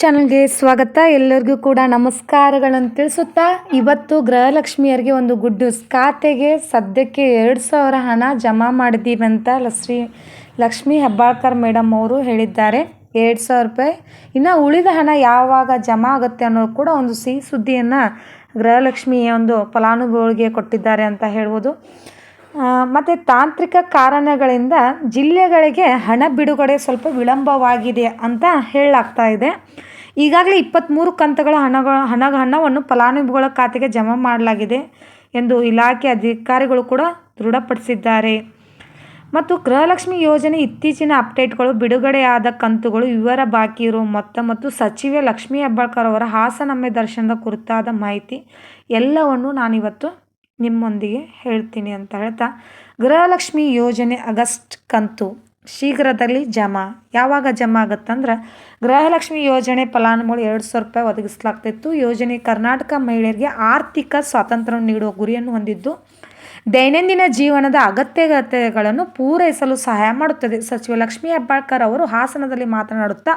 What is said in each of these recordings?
ಚಾನಲ್ಗೆ ಸ್ವಾಗತ. ಎಲ್ಲರಿಗೂ ಕೂಡ ನಮಸ್ಕಾರಗಳನ್ನು ತಿಳಿಸುತ್ತಾ, ಇವತ್ತು ಗೃಹಲಕ್ಷ್ಮಿಯರಿಗೆ ಒಂದು ಗುಡ್ ನ್ಯೂಸ್ ಖಾತೆಗೆ ಸದ್ಯಕ್ಕೆ ಎರಡು ಸಾವಿರ ಹಣ ಜಮಾ ಮಾಡಿದ್ದೀವಿ ಅಂತ ಲಕ್ಷ್ಮಿ ಲಕ್ಷ್ಮಿ ಹೆಬ್ಬಾಳ್ಕರ್ ಮೇಡಮ್ ಅವರು ಹೇಳಿದ್ದಾರೆ. ಎರಡು ಸಾವಿರ ರೂಪಾಯಿ. ಇನ್ನು ಉಳಿದ ಹಣ ಯಾವಾಗ ಜಮಾ ಆಗುತ್ತೆ ಅನ್ನೋದು ಕೂಡ ಒಂದು ಸಿಹಿ ಸುದ್ದಿಯನ್ನು ಗೃಹಲಕ್ಷ್ಮಿಯ ಒಂದು ಫಲಾನುಭವಿಗಳಿಗೆ ಕೊಟ್ಟಿದ್ದಾರೆ ಅಂತ ಹೇಳ್ಬೋದು. ಮತ್ತು ತಾಂತ್ರಿಕ ಕಾರಣಗಳಿಂದ ಜಿಲ್ಲೆಗಳಿಗೆ ಹಣ ಬಿಡುಗಡೆ ಸ್ವಲ್ಪ ವಿಳಂಬವಾಗಿದೆ ಅಂತ ಹೇಳಲಾಗ್ತಾ ಇದೆ. ಈಗಾಗಲೇ ಇಪ್ಪತ್ತ್ಮೂರು ಕಂತುಗಳ ಹಣಗಳ ಹಣ ಹಣವನ್ನು ಫಲಾನುಭವಿಗಳ ಖಾತೆಗೆ ಜಮಾ ಮಾಡಲಾಗಿದೆ ಎಂದು ಇಲಾಖೆ ಅಧಿಕಾರಿಗಳು ಕೂಡ ದೃಢಪಡಿಸಿದ್ದಾರೆ. ಮತ್ತು ಗೃಹಲಕ್ಷ್ಮಿ ಯೋಜನೆ ಇತ್ತೀಚಿನ ಅಪ್ಡೇಟ್ಗಳು ಬಿಡುಗಡೆಯಾದ ಕಂತುಗಳು ವಿವರ ಬಾಕಿ ಇರುವ ಮೊತ್ತ ಮತ್ತು ಸಚಿವೆ ಲಕ್ಷ್ಮೀ ಹೆಬ್ಬಾಳ್ಕರ್ ಅವರ ಹಾಸನಮ್ಮೆ ದರ್ಶನದ ಕುರಿತಾದ ಮಾಹಿತಿ ಎಲ್ಲವನ್ನು ನಾನಿವತ್ತು ನಿಮ್ಮೊಂದಿಗೆ ಹೇಳ್ತೀನಿ ಅಂತ ಹೇಳ್ತಾ, ಗೃಹಲಕ್ಷ್ಮಿ ಯೋಜನೆ ಆಗಸ್ಟ್ ಕಂತು ಶೀಘ್ರದಲ್ಲಿ ಜಮಾ. ಯಾವಾಗ ಜಮಾ ಆಗುತ್ತಂದ್ರೆ, ಗೃಹಲಕ್ಷ್ಮಿ ಯೋಜನೆ ಫಲಾನುಭವಿ ಎರಡು ಸಾವಿರ ರೂಪಾಯಿ ಒದಗಿಸಲಾಗ್ತಿತ್ತು. ಯೋಜನೆ ಕರ್ನಾಟಕ ಮಹಿಳೆಯರಿಗೆ ಆರ್ಥಿಕ ಸ್ವಾತಂತ್ರ್ಯ ನೀಡುವ ಗುರಿಯನ್ನು ಹೊಂದಿದ್ದು ದೈನಂದಿನ ಜೀವನದ ಅಗತ್ಯತೆಗಳನ್ನು ಪೂರೈಸಲು ಸಹಾಯ ಮಾಡುತ್ತದೆ. ಸಚಿವ ಲಕ್ಷ್ಮೀ ಹೆಬ್ಬಾಳ್ಕರ್ ಅವರು ಹಾಸನದಲ್ಲಿ ಮಾತನಾಡುತ್ತಾ,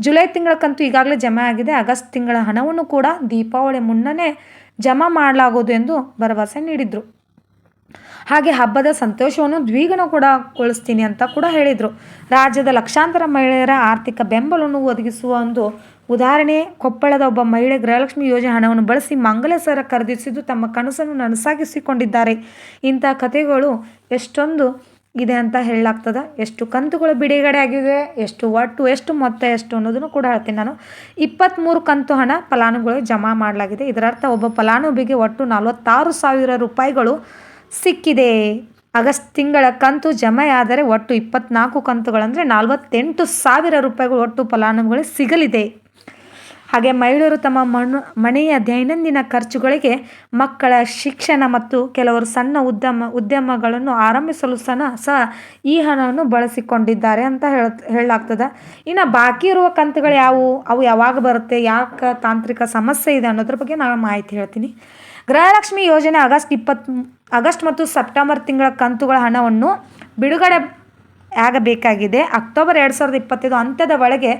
ಜುಲೈ ತಿಂಗಳ ಕಂತು ಈಗಾಗಲೇ ಜಮೆ ಆಗಿದೆ. ಆಗಸ್ಟ್ ತಿಂಗಳ ಹಣವನ್ನು ಕೂಡ ದೀಪಾವಳಿ ಮುನ್ನನೇ ಜಮಾ ಮಾಡಲಾಗುವುದು ಎಂದು ಭರವಸೆ ನೀಡಿದರು. ಹಾಗೆ ಹಬ್ಬದ ಸಂತೋಷವನ್ನು ದ್ವಿಗುಣ ಕೂಡ ಕೊಳಿಸ್ತೀನಿ ಅಂತ ಕೂಡ ಹೇಳಿದರು. ರಾಜ್ಯದ ಲಕ್ಷಾಂತರ ಮಹಿಳೆಯರ ಆರ್ಥಿಕ ಬೆಂಬಲವನ್ನು ಒದಗಿಸುವ ಒಂದು ಉದಾಹರಣೆ, ಕೊಪ್ಪಳದ ಒಬ್ಬ ಮಹಿಳೆ ಗೃಹಲಕ್ಷ್ಮಿ ಯೋಜನೆ ಹಣವನ್ನು ಬಳಸಿ ಮಂಗಲ ಸರ ಖರೀದಿಸಿದ್ದು ತಮ್ಮ ಕನಸನ್ನು ನನಸಾಗಿಸಿಕೊಂಡಿದ್ದಾರೆ. ಇಂಥ ಕಥೆಗಳು ಎಷ್ಟೊಂದು ಇದೆ ಅಂತ ಹೇಳಲಾಗ್ತದೆ. ಎಷ್ಟು ಕಂತುಗಳು ಬಿಡುಗಡೆ ಆಗಿದೆ ಎಷ್ಟು ಒಟ್ಟು, ಎಷ್ಟು ಮೊತ್ತ, ಎಷ್ಟು ಅನ್ನೋದನ್ನು ಕೂಡ ಹೇಳ್ತೀನಿ ನಾನು. ಇಪ್ಪತ್ತ್ಮೂರು ಕಂತು ಹಣ ಫಲಾನುಭವಿಗಳಿಗೆ ಜಮಾ ಮಾಡಲಾಗಿದೆ. ಇದರರ್ಥ ಒಬ್ಬ ಫಲಾನುಭವಿಗೆ ಒಟ್ಟು ನಲವತ್ತಾರು ಸಾವಿರ ರೂಪಾಯಿಗಳು ಸಿಕ್ಕಿದೆ. ಆಗಸ್ಟ್ ತಿಂಗಳ ಕಂತು ಜಮೆಯಾದರೆ ಒಟ್ಟು ಇಪ್ಪತ್ನಾಲ್ಕು ಕಂತುಗಳಂದರೆ ನಲವತ್ತೆಂಟು ಸಾವಿರ ರೂಪಾಯಿಗಳು ಒಟ್ಟು ಫಲಾನುಭವಿಗಳಿಗೆ ಸಿಗಲಿದೆ. ಹಾಗೆ ಮಹಿಳೆಯರು ತಮ್ಮ ಮಣ್ಣು, ಮನೆಯ ದೈನಂದಿನ ಖರ್ಚುಗಳಿಗೆ ಮಕ್ಕಳ ಶಿಕ್ಷಣ ಮತ್ತು ಕೆಲವರು ಸಣ್ಣ ಉದ್ಯಮ, ಉದ್ಯಮಗಳನ್ನು ಆರಂಭಿಸಲು ಸಹ ಸಹ ಈ ಹಣವನ್ನು ಬಳಸಿಕೊಂಡಿದ್ದಾರೆ ಅಂತ ಹೇಳ, ಹೇಳಲಾಗ್ತದೆ. ಇನ್ನು ಬಾಕಿ ಇರುವ ಕಂತುಗಳು ಯಾವುವು? ಅವು ಯಾವಾಗ ಬರುತ್ತೆ? ಯಾಕೆ ತಾಂತ್ರಿಕ ಸಮಸ್ಯೆ ಇದೆ ಅನ್ನೋದ್ರ ಬಗ್ಗೆ ನಾನು ಮಾಹಿತಿ ಹೇಳ್ತೀನಿ. ಗೃಹಲಕ್ಷ್ಮಿ ಯೋಜನೆ ಆಗಸ್ಟ್ ಇಪ್ಪತ್ತ್ ಆಗಸ್ಟ್ ಮತ್ತು ಸೆಪ್ಟೆಂಬರ್ ತಿಂಗಳ ಕಂತುಗಳ ಹಣವನ್ನು ಬಿಡುಗಡೆ ಆಗಬೇಕಾಗಿದೆ. ಅಕ್ಟೋಬರ್ ಎರಡು ಸಾವಿರದ ಇಪ್ಪತ್ತೈದು ಅಂತ್ಯದ ಒಳಗೆ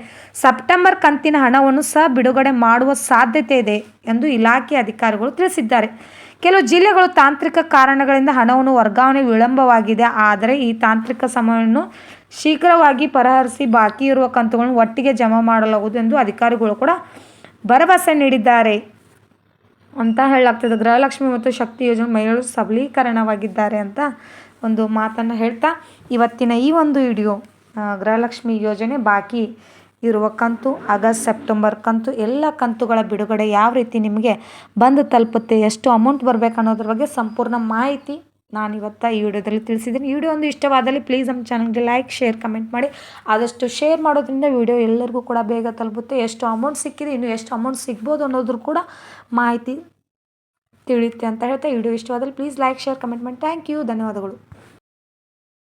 ಸೆಪ್ಟೆಂಬರ್ ಕಂತಿನ ಹಣವನ್ನು ಸಹ ಬಿಡುಗಡೆ ಮಾಡುವ ಸಾಧ್ಯತೆ ಇದೆ ಎಂದು ಇಲಾಖೆ ಅಧಿಕಾರಿಗಳು ತಿಳಿಸಿದ್ದಾರೆ. ಕೆಲವು ಜಿಲ್ಲೆಗಳು ತಾಂತ್ರಿಕ ಕಾರಣಗಳಿಂದ ಹಣವನ್ನು ವರ್ಗಾವಣೆ ವಿಳಂಬವಾಗಿದೆ. ಆದರೆ ಈ ತಾಂತ್ರಿಕ ಸಮಯವನ್ನು ಶೀಘ್ರವಾಗಿ ಪರಿಹರಿಸಿ ಬಾಕಿ ಇರುವ ಕಂತುಗಳನ್ನು ಒಟ್ಟಿಗೆ ಜಮಾ ಮಾಡಲಾಗುವುದು ಎಂದು ಅಧಿಕಾರಿಗಳು ಕೂಡ ಭರವಸೆ ನೀಡಿದ್ದಾರೆ. ಅಂತ ಹೇಳಲಾಗ್ತದೆ. ಗೃಹಲಕ್ಷ್ಮಿ ಮತ್ತು ಶಕ್ತಿ ಯೋಜನೆ ಮಹಿಳೆಯರು ಸಬಲೀಕರಣವಾಗಿದ್ದಾರೆ ಅಂತ ಒಂದು ಮಾತನ್ನು ಹೇಳ್ತಾ ಇವತ್ತಿನ ಈ ಒಂದು ವಿಡಿಯೋ ಗೃಹಲಕ್ಷ್ಮಿ ಯೋಜನೆ ಬಾಕಿ ಇರುವ ಕಂತು, ಆಗಸ್ಟ್ ಸೆಪ್ಟೆಂಬರ್ ಕಂತು, ಎಲ್ಲ ಕಂತುಗಳ ಬಿಡುಗಡೆ ಯಾವ ರೀತಿ ನಿಮಗೆ ಬಂದು ತಲುಪುತ್ತೆ, ಎಷ್ಟು ಅಮೌಂಟ್ ಬರಬೇಕು ಅನ್ನೋದ್ರ ಬಗ್ಗೆ ಸಂಪೂರ್ಣ ಮಾಹಿತಿ ನಾನು ಇವತ್ತು ಈ ವಿಡಿಯೋದಲ್ಲಿ ತಿಳಿಸಿದ್ದೀನಿ. ವಿಡಿಯೋ ಒಂದು ಇಷ್ಟವಾದಲ್ಲಿ ಪ್ಲೀಸ್ ನಮ್ಮ ಚಾನಲ್ಗೆ ಲೈಕ್ ಶೇರ್ ಕಮೆಂಟ್ ಮಾಡಿ. ಆದಷ್ಟು ಶೇರ್ ಮಾಡೋದ್ರಿಂದ ವಿಡಿಯೋ ಎಲ್ಲರಿಗೂ ಕೂಡ ಬೇಗ ತಲುಪುತ್ತೆ. ಎಷ್ಟು ಅಮೌಂಟ್ ಸಿಕ್ಕಿದೆ, ಇನ್ನು ಎಷ್ಟು ಅಮೌಂಟ್ ಸಿಗ್ಬೋದು ಅನ್ನೋದ್ರ ಕೂಡ ಮಾಹಿತಿ ತಿಳಿಯುತ್ತೆ ಅಂತ ಹೇಳ್ತಾ ವಿಡಿಯೋ ಇಷ್ಟವಾದಲ್ಲಿ ಪ್ಲೀಸ್ ಲೈಕ್ ಶೇರ್ ಕಮೆಂಟ್ ಮಾಡಿ. ಥ್ಯಾಂಕ್ ಯು ಧನ್ಯವಾದಗಳು.